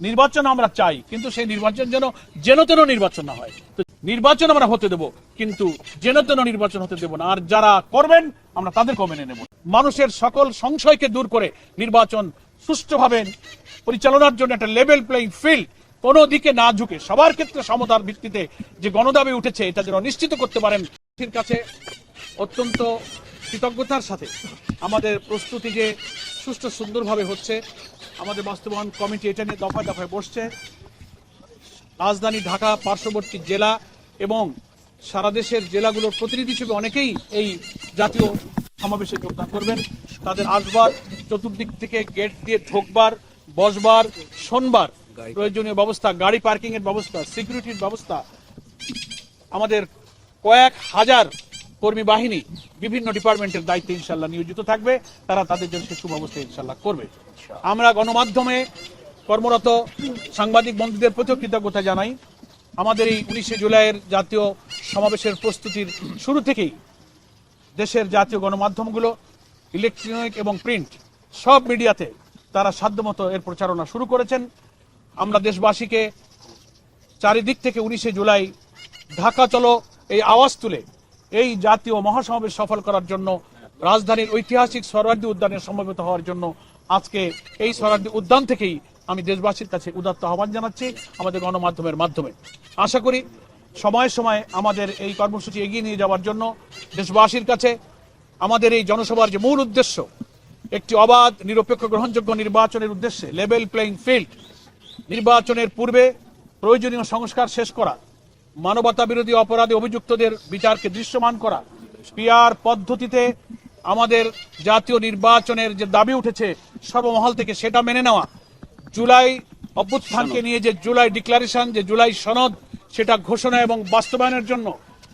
নির্বাচন আমরা চাই, কিন্তু সেই নির্বাচন যেন যেন তেন নির্বাচন না হয়। তো নির্বাচন আমরা হতে দেব, কিন্তু যেন তেন নির্বাচন হতে দেব না। আর যারা করবেন, আমরা তাদেরকেও মেনে নেব। মানুষের সকল সংশয়কে দূর করে নির্বাচন সুষ্ঠুভাবে পরিচালনার জন্য একটা লেভেল প্লেইং ফিল্ড কোনো দিকে না ঝুঁকে, সবার ক্ষেত্রে সমতার ভিত্তিতে যে গণদাবি উঠেছে, এটা যেন নিশ্চিত করতে পারেন। কাছে অত্যন্ত কৃতজ্ঞতার সাথে আমাদের প্রস্তুতি যে সুষ্ঠু সুন্দরভাবে হচ্ছে আমাদের বাস্তবায়ন কমিটি এটা নিয়ে দফায় দফায় বসছে। রাজধানী, ঢাকা, পার্শ্ববর্তী জেলা এবং সারা দেশের জেলাগুলোর প্রতিনিধি হিসেবে অনেকেই এই জাতীয় সমাবেশে যোগদান করবেন। তাদের আসবার, চতুর্দিক থেকে গেট দিয়ে ঢোকবার, বসবার, শোনবার প্রয়োজনীয় ব্যবস্থা, গাড়ি পার্কিং এর ব্যবস্থা, সিকিউরিটির ব্যবস্থা। আমাদের কয়েক হাজার কর্মী বাহিনী বিভিন্ন ডিপার্টমেন্টের দায়িত্বে ইনশাল্লাহ নিয়োজিত থাকবে। তারা তাদের জন্য সে সুব্যবস্থা ইনশাল্লাহ করবে। আমরা গণমাধ্যমে কর্মরত সাংবাদিক বন্ধুদের প্রতিও কৃতজ্ঞতা জানাই। আমাদের এই উনিশে জুলাইয়ের জাতীয় সমাবেশের প্রস্তুতির শুরু থেকেই দেশের জাতীয় গণমাধ্যমগুলো, ইলেকট্রনিক এবং প্রিন্ট সব মিডিয়াতে তারা সাধ্যমতো এর প্রচারণা শুরু করেছেন। আমরা দেশবাসীকে চারিদিক থেকে উনিশে জুলাই ঢাকা চলো এই আওয়াজ তুলে এই জাতীয় মহাসমাবেশ সফল করার জন্য, রাজধানীর ঐতিহাসিক সরার্দি উদ্যানে সমবেত হওয়ার জন্য আজকে এই সরার্দি উদ্যান থেকেই আমি দেশবাসীর কাছে উদাত্ত আহ্বান জানাচ্ছি আমাদের গণমাধ্যমের মাধ্যমে। আশা করি সময়ে সময়ে আমাদের এই কর্মসূচি এগিয়ে নিয়ে যাওয়ার জন্য দেশবাসীর কাছে আমাদের এই জনসভার যে মূল উদ্দেশ্য, একটি অবাধ, নিরপেক্ষ, গ্রহণযোগ্য নির্বাচনের উদ্দেশ্যে লেভেল প্লেইং ফিল্ড নির্বাচনের পূর্বে প্রয়োজনীয় সংস্কার শেষ করা মানবতা বিরোধী অপরাধে অভিযুক্তদের বিচারকে দৃশ্যমান করা পিআর পদ্ধতিতে আমাদের জাতীয় নির্বাচনের যে দাবি উঠেছে সর্বমহল থেকে সেটা মেনে নেওয়া জুলাই অভ্যুত্থানকে নিয়ে যে জুলাই ডিক্লারেশন যে জুলাই সনদ সেটা ঘোষণা এবং বাস্তবায়নের জন্য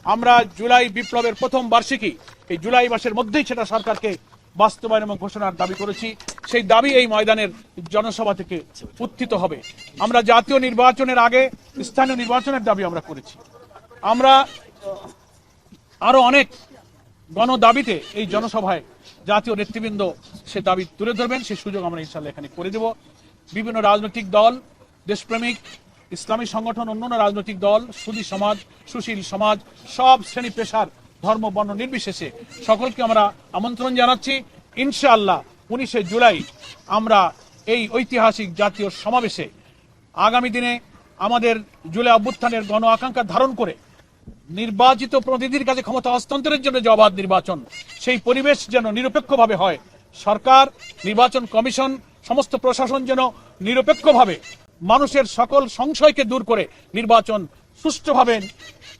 আমরা জুলাই বিপ্লবের প্রথম বার্ষিকী এই জুলাই মাসের মধ্যেই সেটা সরকারকে বাস্তবায়ন এবং ঘোষণার দাবি করেছি। সেই দাবি এই ময়দানের জনসভা থেকে উত্থিত হবে। আমরা জাতীয় নির্বাচনের আগে স্থানীয় নির্বাচনের দাবি আমরা করেছি। আমরা আরও অনেক গণ দাবিতে এই জনসভায় জাতীয় নেতৃবৃন্দ সে দাবি তুলে ধরবেন। সেই সুযোগ আমরা ইনশাল্লাহ এখানে করে দেব। বিভিন্ন রাজনৈতিক দল, দেশপ্রেমিক, ইসলামী সংগঠন, অন্যান্য রাজনৈতিক দল, সুদী সমাজ, সুশীল সমাজ, সব শ্রেণি পেশার ধর্ম, বর্ণ নির্বিশেষে সকলকে আমরা আমন্ত্রণ জানাচ্ছি। ইনশাআল্লাহ উনিশে জুলাই আমরা এই ঐতিহাসিক জাতীয় সমাবেশে আগামী দিনে আমাদের জুলাই অভ্যুত্থানের গণ আকাঙ্ক্ষা ধারণ করে নির্বাচিত প্রতিনিধির কাছে ক্ষমতা হস্তান্তরের জন্য যে অবাধ নির্বাচন, সেই পরিবেশ যেন নিরপেক্ষভাবে হয়, সরকার, নির্বাচন কমিশন, সমস্ত প্রশাসন যেন নিরপেক্ষভাবে মানুষের সকল সংশয়কে দূর করে নির্বাচন সুষ্ঠুভাবে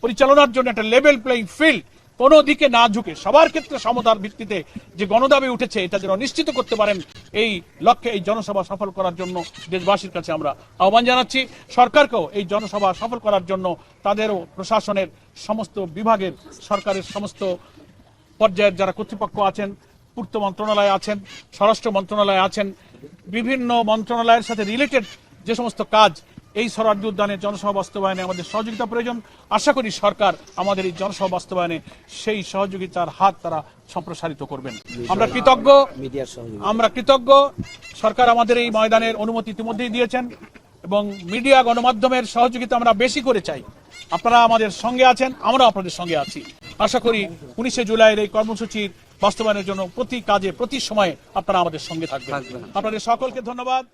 পরিচালনার জন্য একটা লেভেল প্লেইং ফিল্ড কোনো দিকে না ঝুঁকে সবার ক্ষেত্রে সমতার ভিত্তিতে যে গণদাবি উঠেছে, এটা যেন নিশ্চিত করতে পারেন এই লক্ষ্যে এই জনসভা সফল করার জন্য দেশবাসীর কাছে আমরা আহ্বান জানাচ্ছি। সরকারকেও এই জনসভা সফল করার জন্য তাদেরও প্রশাসনের সমস্ত বিভাগের সরকারের সমস্ত পর্যায়ের যারা কর্তৃপক্ষ আছেন, পূর্ত মন্ত্রণালয় আছেন, স্বরাষ্ট্র মন্ত্রণালয় আছেন, বিভিন্ন মন্ত্রণালয়ের সাথে রিলেটেড যে সমস্ত কাজ এই সরার্দি উদ্যানের জনসভা বাস্তবায়নে আমাদের সহযোগিতা প্রয়োজন। আশা করি সরকার আমাদের এই জনসভা বাস্তবায়নে সেই সহযোগিতার হাত তারা সম্প্রসারিত করবেন। আমরা কৃতজ্ঞ। আমরা কৃতজ্ঞ। সরকার আমাদের এই ময়দানের অনুমতি ইতিমধ্যেই দিয়েছেন এবং মিডিয়া গণমাধ্যমের সহযোগিতা আমরা বেশি করে চাই। আপনারা আমাদের সঙ্গে আছেন আমরা আপনাদের সঙ্গে আছি। আশা করি উনিশে জুলাইয়ের এই কর্মসূচির বাস্তবায়নের জন্য প্রতি কাজে প্রতি সময়ে আপনারা আমাদের সঙ্গে থাকবেন। আপনাদের সকলকে ধন্যবাদ।